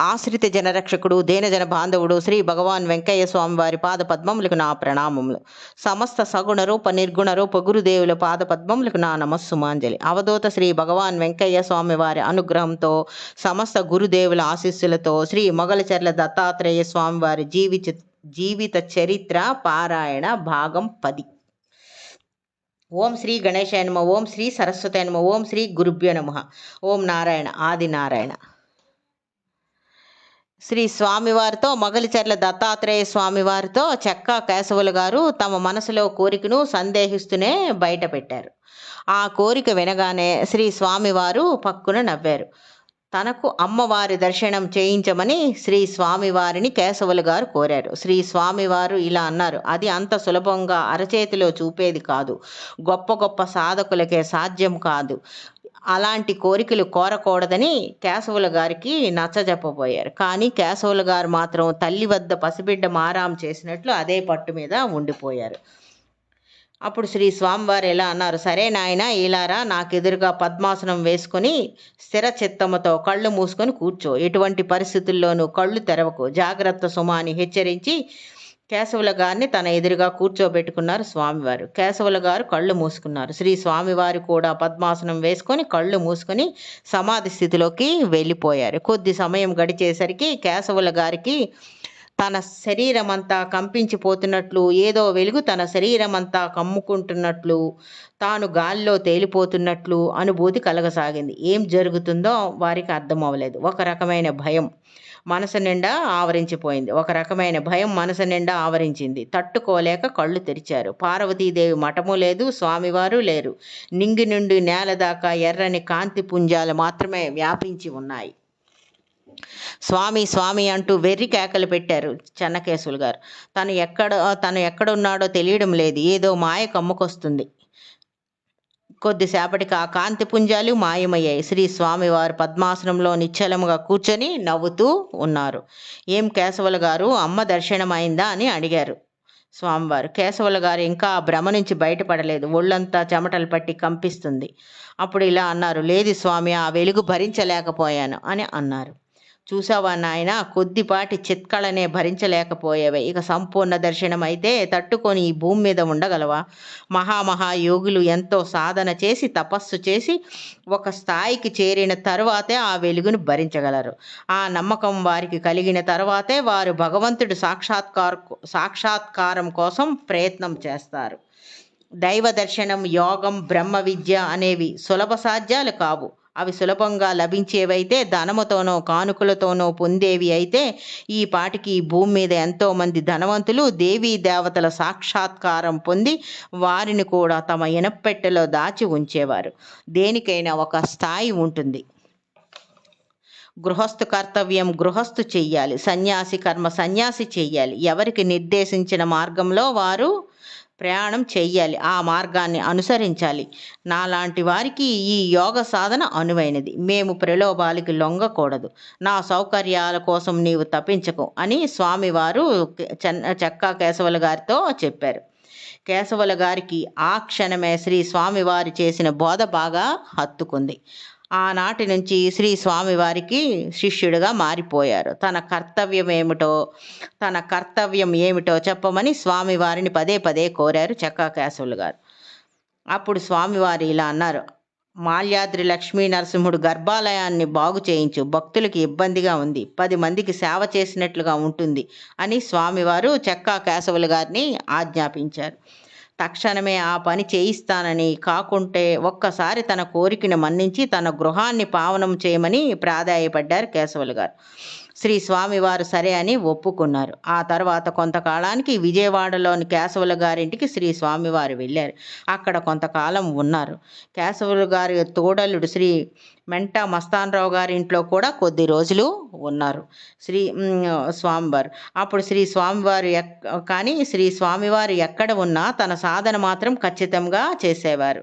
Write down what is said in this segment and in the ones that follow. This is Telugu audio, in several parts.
ఆశ్రిత జనరక్షకుడు దేనజన బాంధవుడు శ్రీ భగవాన్ వెంకయ్య స్వామి వారి పాద పద్మములకు నా ప్రణామములు. సమస్త సగుణ రూప నిర్గుణ రూప గురుదేవుల పాద పద్మములకు నా నమస్సుమాంజలి. అవధూత శ్రీ భగవాన్ వెంకయ్య స్వామి వారి అనుగ్రహంతో సమస్త గురుదేవుల ఆశీస్సులతో శ్రీ మొగలచెర్ల దత్తాత్రేయ స్వామి వారి జీవిత జీవిత చరిత్ర పారాయణ భాగం పది. ఓం శ్రీ గణేశాయ నమ ఓం శ్రీ సరస్వతి నమ ఓం శ్రీ గురుభ్యో నమ. ఓం నారాయణ ఆది నారాయణ. శ్రీ స్వామివారితో మొగలిచెర్ల దత్తాత్రేయ స్వామివారితో చెక్క కేశవులు గారు తమ మనసులో కోరికను సందేహిస్తూనే బయటపెట్టారు ఆ కోరిక వినగానే శ్రీ స్వామివారు పక్కున నవ్వారు. తనకు అమ్మవారి దర్శనం చేయించమని శ్రీ స్వామివారిని కేశవులు గారు కోరారు. శ్రీ స్వామివారు ఇలా అన్నారు అది అంత సులభంగా అరచేతిలో చూపేది కాదు. గొప్ప గొప్ప సాధకులకే సాధ్యం కాదు. అలాంటి కోరికలు కోరకూడదని కేశవుల గారికి నచ్చజెప్పబోయారు. కానీ కేశవుల గారు మాత్రం తల్లి వద్ద పసిబిడ్డ మారాం చేసినట్లు అదే పట్టు మీద ఉండిపోయారు. అప్పుడు శ్రీ స్వామివారు ఎలా అన్నారు సరే నాయన ఇలారా నాకు ఎదురుగా పద్మాసనం వేసుకొని స్థిర చిత్తముతో కళ్ళు మూసుకొని కూర్చో. ఎటువంటి పరిస్థితుల్లోనూ కళ్ళు తెరవకు. జాగ్రత్త సుమాని హెచ్చరించి కేశవుల గారిని తన ఎదురుగా కూర్చోబెట్టుకున్నారు స్వామివారు. కేశవుల గారు కళ్ళు మూసుకున్నారు. శ్రీ స్వామివారు కూడా పద్మాసనం వేసుకొని కళ్ళు మూసుకొని సమాధి స్థితిలోకి వెళ్ళిపోయారు. కొద్ది సమయం గడిచేసరికి కేశవుల గారికి తన శరీరం అంతా కంపించిపోతున్నట్లు ఏదో వెలుగు తన శరీరం అంతా కమ్ముకుంటున్నట్లు తాను గాల్లో తేలిపోతున్నట్లు అనుభూతి కలగసాగింది. ఏం జరుగుతుందో వారికి అర్థం అవ్వలేదు. ఒక రకమైన భయం. మనసు నిండా ఆవరించిపోయింది. ఒక రకమైన భయం మనసు నిండా ఆవరించింది. తట్టుకోలేక కళ్ళు తెరిచారు. పార్వతీదేవి మఠము లేదు స్వామివారు లేరు. నింగి నుండి నేల దాకా ఎర్రని కాంతి పుంజాలు మాత్రమే వ్యాపించి ఉన్నాయి. స్వామి స్వామి అంటూ వెర్రి కేకలు పెట్టారు చెన్నకేశవులు గారు. తను ఎక్కడ తను ఎక్కడున్నాడో తెలియడం లేదు. ఏదో మాయ కమ్ముకొస్తుంది. కొద్దిసేపటికి ఆ కాంతి పుంజాలు మాయమయ్యాయి. శ్రీ స్వామివారు పద్మాసనంలో నిశ్చలముగా కూర్చొని నవ్వుతూ ఉన్నారు. ఏం కేశవుల గారు? అమ్మ దర్శనమైందా అని అడిగారు. స్వామివారు కేశవుల గారు ఇంకా ఆ భ్రమ నుంచి బయటపడలేదు. ఒళ్ళంతా చెమటలు పట్టి కంపిస్తుంది. అప్పుడు ఇలా అన్నారు లేదు స్వామి ఆ వెలుగు భరించలేకపోయాను అని అన్నారు. చూసావా నాయన? కొద్దిపాటి చిత్కళనే భరించలేకపోయేవే. ఇక సంపూర్ణ దర్శనం అయితే తట్టుకొని ఈ భూమి మీద ఉండగలవా? మహామహాయోగులు ఎంతో సాధన చేసి తపస్సు చేసి ఒక స్థాయికి చేరిన తరువాతే ఆ వెలుగును భరించగలరు. ఆ నమ్మకం వారికి కలిగిన తర్వాతే వారు భగవంతుడి సాక్షాత్కార సాక్షాత్కారం కోసం ప్రయత్నం చేస్తారు. దైవ దర్శనం యోగం బ్రహ్మ విద్య అనేవి సులభ సాధ్యాలు కావు. అవి సులభంగా లభించేవైతే ధనముతోనో కానుకలతోనో పొందేవి అయితే ఈ పాటికి భూమి మీద ఎంతోమంది ధనవంతులు దేవీ దేవతల సాక్షాత్కారం పొంది వారిని కూడా తమ ఇనప్పెట్టెలో దాచి ఉంచేవారు. దేనికైనా ఒక స్థాయి ఉంటుంది. గృహస్థు కర్తవ్యం గృహస్థు చెయ్యాలి. సన్యాసి కర్మ సన్యాసి చెయ్యాలి. ఎవరికి నిర్దేశించిన మార్గంలో వారు ప్రయాణం చెయ్యాలి ఆ మార్గాన్ని అనుసరించాలి. నాలాంటి వారికి ఈ యోగ సాధన అనువైనది. మేము ప్రలోభాలకి లొంగకూడదు. నా సౌకర్యాల కోసం నీవు తప్పించకు అని స్వామివారు చెక్క కేశవుల గారితో చెప్పారు. కేశవుల గారికి ఆ క్షణమే శ్రీ స్వామివారు చేసిన బోధ బాగా హత్తుకుంది. ఆనాటి నుంచి శ్రీ స్వామివారికి శిష్యుడిగా మారిపోయారు. తన కర్తవ్యం ఏమిటో తన కర్తవ్యం ఏమిటో చెప్పమని స్వామివారిని పదే పదే కోరారు చెక్కా కేశవులు గారు. అప్పుడు స్వామివారు ఇలా అన్నారు మాల్యాద్రి లక్ష్మీ నరసింహుడు గర్భాలయాన్ని బాగు చేయించు. భక్తులకి ఇబ్బందిగా ఉంది. పది మందికి సేవ చేసినట్లుగా ఉంటుంది అని స్వామివారు చెక్కా కేశవులు గారిని ఆజ్ఞాపించారు. తక్షణమే ఆ పని చేయిస్తానని కాకుంటే ఒక్కసారి తన కోరికను మన్నించి తన గృహాన్ని పావనం చేయమని ప్రాధాయపడ్డారు కేశవులు గారు. శ్రీ స్వామివారు సరే అని ఒప్పుకున్నారు. ఆ తర్వాత కొంతకాలానికి విజయవాడలోని కేశవుల గారింటికి శ్రీ స్వామివారు వెళ్ళారు. అక్కడ కొంతకాలం ఉన్నారు. కేశవులు గారి తోడలుడు శ్రీ మెంట మస్తానరావు గారి ఇంట్లో కూడా కొద్ది రోజులు ఉన్నారు. శ్రీ స్వామివారు. అప్పుడు శ్రీ స్వామివారు ఎక్ కానీ శ్రీ స్వామివారు ఎక్కడ ఉన్నా తన సాధన మాత్రం ఖచ్చితంగా చేసేవారు.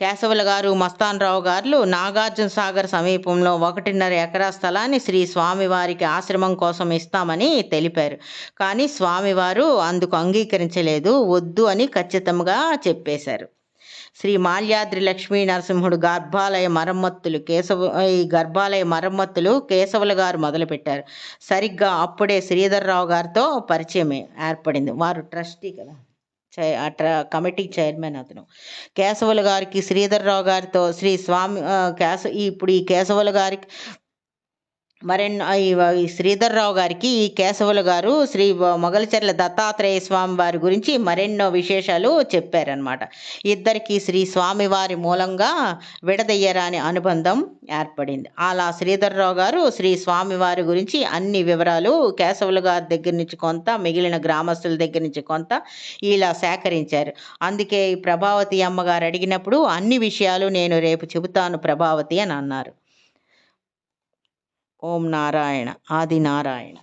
కేశవుల గారు మస్తాన్ రావు గారు నాగార్జున సాగర్ సమీపంలో ఒకటిన్నర ఎకరా స్థలాన్ని శ్రీ స్వామివారికి ఆశ్రమం కోసం ఇస్తామని తెలిపారు. కానీ స్వామివారు అందుకు అంగీకరించలేదు. వద్దు అని ఖచ్చితంగా చెప్పేశారు. శ్రీ మాల్యాద్రి లక్ష్మీ నరసింహుడు గర్భాలయ మరమ్మత్తులు కేశవ ఈ గర్భాలయ మరమ్మత్తులు కేశవుల గారు మొదలుపెట్టారు. సరిగ్గా అప్పుడే శ్రీధర్రావు గారితో పరిచయం ఏర్పడింది. వారు ట్రస్టీ కదా. చై- ఆ ట్ర కమిటీ చైర్మన్ అతను. కేశవుల గారికి శ్రీధర్రావు గారితో శ్రీ స్వామి కేశ ఇప్పుడు ఈ కేశవుల గారికి మరెన్నో ఈ ఈ శ్రీధర్రావు గారికి ఈ కేశవులు గారు శ్రీ మొగలచెర్ల దత్తాత్రేయ స్వామి వారి గురించి మరెన్నో విశేషాలు చెప్పారనమాట ఇద్దరికి శ్రీ స్వామివారి మూలంగా విడదయ్యరాని అనుబంధం ఏర్పడింది. అలా శ్రీధర్రావు గారు శ్రీ స్వామివారి గురించి అన్ని వివరాలు కేశవులు గారి దగ్గర నుంచి కొంత మిగిలిన గ్రామస్తుల దగ్గర నుంచి కొంత ఇలా సేకరించారు. అందుకే ఈ ప్రభావతి అమ్మగారు అడిగినప్పుడు అన్ని విషయాలు నేను రేపు చెబుతాను ప్రభావతి అని అన్నారు. ఓం నారాయణ ఆది నారాయణ